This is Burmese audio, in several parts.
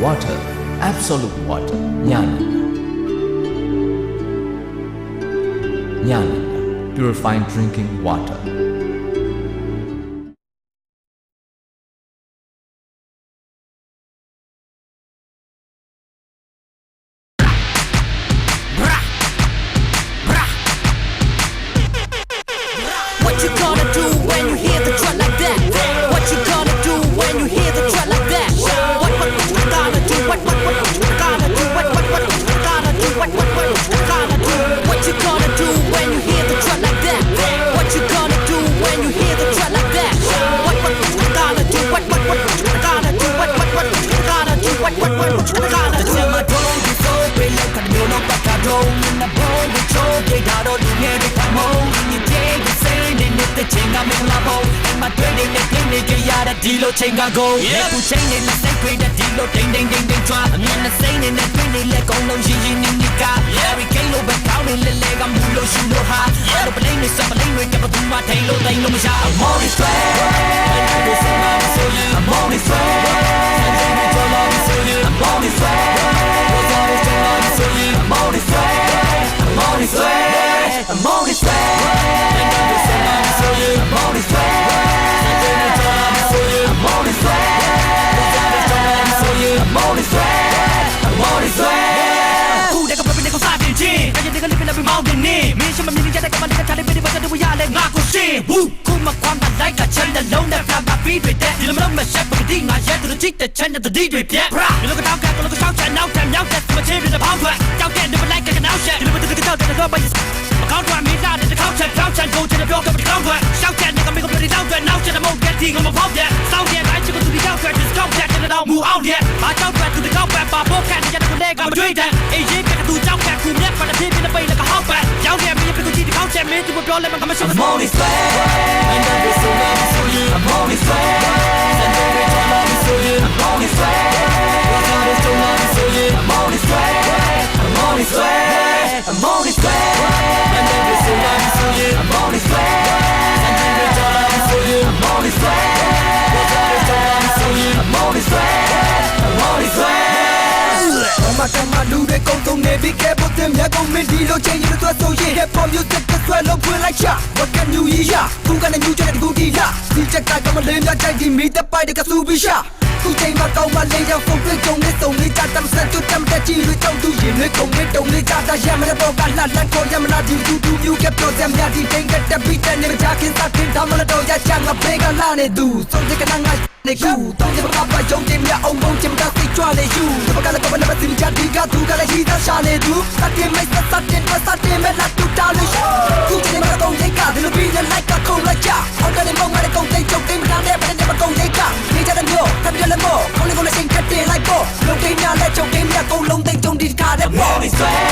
water absolute water ညနန္ဒညနန္ဒ purifying drinking water What you gonna do when you hear the drum like that? With your big out of the air they come home you take the same and if the chain I'm in my bone and my trading the thing they get out of deal chain got go yeah who chain in the same way that deal ding ding ding ding try I'm in the same in the thing they let go no yin yin yin yin got yeah we can't over count in the leg I'm low shoot low high yeah the plane is up plane we get but my tail low thing no shot I'm on this way I'm on this way I'm this way. I'm on this way. I'm on this way. I'm on this way. I'm on this way. ခုတကပပနေကိုစားတင်ချင်းအရင်တကလေးပြနေပြီးမော ပြမပြီးပြတဲ့ဒီလိုမလို့မရှက်ပကတိငါရဲသူချစ်တဲ့ချမ်းတဲ့တတိတွေပြက်ဒီလိုကတော့ကကလိုကတော့ချမ်းနောက်ချမ်းနောက်တဲ့မချေးပြတဲ့ပေါင်းထွက်ကြောက်တဲ့ဒီမလိုက်ကကနောက်ရှက်ဒီလိုမတူကတော့တဲ့တော့ပါမကောင်းတော့မင်းသားတဲ့ကောက်ချက်ကောက်ချက်ကိုချင်တဲ့ပြောကမကောင်းထွက်ရှောက်တဲ့နေကမေကပြတဲ့နောက်တဲ့နောက်ချက်တဲ့မဟုတ်တဲ့ဒီငါမဖောက်တဲ့စောင်းတဲ့တိုင်းချစ်ကိုသူဒီကောက်ထွက် discount တဲ့တဲ့တော့မူအောင်တဲ့ဘာကြောက်ထွက်သူဒီကောက်ပဲပါဖို့ခံတဲ့တဲ့ကိုလည်းကမတွေ့တဲ့အေးရေးကတူကြောက်တဲ့ခုမြက်ပါတဲ့ပြတဲ့ပိတ်လည်းကဟောက်ပဲရောက်တဲ့မင်းပြကိုကြည့်ဒီကောက်ချက်မင်းသူပြောလဲမကမရှိဘူး I'm on ကုန်ကုန်နေပြီကဲဖို့တင်မြတ်ကုန်မင်းဒီလိုချိန်ရတော့ဆိုရင် hip hop music ကဆွဲလို့ဖွင့်လိုက်ချ what can you hear ခုကနေမြူတဲ့ကူတီလာဒီချက်ကကမလေးမြတ်တိုက်ဒီမီတပိုက်တကဆူပြီးရှာခုချိန်မှာကောင်းမလေးရောက်ဖု တော့ကလှလက်ကိုရမလားဒီတူတူမြူကပြောတယ်မြတ်ဒီတိန်ကတက်ပြီးတဲ့နေကြခင်စားခင်ဒါမလို့တော့ရချငါဖေးကလာနေသူစုံတဲ့ကနငါနေကူတောင်းကြပါပါကြုံတင်မြအောင်ဘုံချင်တာစိတ်ကြွလေယူဒီဘကလည်းကဘလည်းမသိကြဒီကသူကလည်းရှိသားရှာနေသူစတင်မိတ်စတင်မစတင်မဲ့လာတူတာလို့ရှိခုချိန်မှာတော့ရိတ်ကဒီလိုပြီးတဲ့ like ကခုံလိုက်ကြအော်ကနေမောင်မလေးကုန်သိချုပ်သိမထားတဲ့ဘယ်နဲ့မကုန်ရိတ်ကနေကြတဲ့မျိုးထပ်ပြလည်းမောခေါင်းလေးကိုလည်းချိန်ကတင်လိုက်ပေါ့လုံသိများလက်ချုပ်သိများကုန်လုံးသိကြုံဒီခါတဲ့ I'm ပေါ့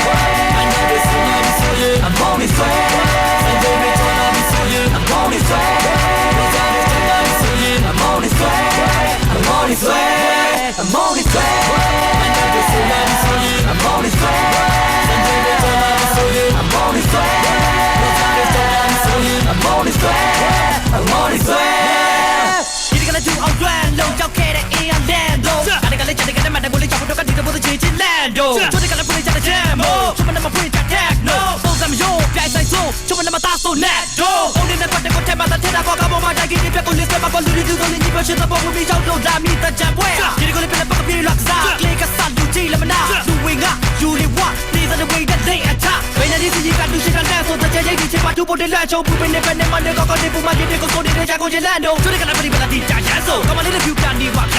ချေချင်လန်တို့ချိုးတဲ့ကလည်းပွင့်ချတဲ့ဂျမ်မို့ချိုးမနဲ့မပွင့်ချတဲ့နိုပုံစံမျိုးပြိုင်ဆိုင်ဆိုချိုးမနဲ့မသားဆိုလက်တို့ပုံနေတဲ့ပတ်တဲ့ကိုထဲမှာတဲ့တာကောကပေါ်မှာတိုက်ကြီးပြက်ကိုလေးစမပေါ်လူလူတို့လည်းညီပါရှိတဲ့ပုံပြီးကြောက်တော့လာမိတဲ့ဂျမ်ပွဲဒီကလေးပြတဲ့ပတ်ပြေလောက်စားကလေးကစားလူကြီးလည်းမနာလူဝင်ကယူရီဝါဒီတဲ့ဝေးတဲ့လေအချဘယ်နဲ့ဒီစီကလူရှိကလည်းဆိုတဲ့ကြိတ်ဒီချစ်ပါတူပေါ်တဲ့လက်ချုံပူပင်းနေပဲနေမနေကောကောနေပူမကြီးတွေကိုကိုနေတဲ့ချာကိုချင်လန်တို့ချိုးတဲ့ကလည်းပြတဲ့ဒီကြာရန်ဆိုကမလေးလည်းဖြူပြနေပါခန်းဆိုခါတဲ့ကလေးလောက်ကပဲညာရန်လို့ချိုးတဲ့ကလည်းကမိတာပါဂျန်လို့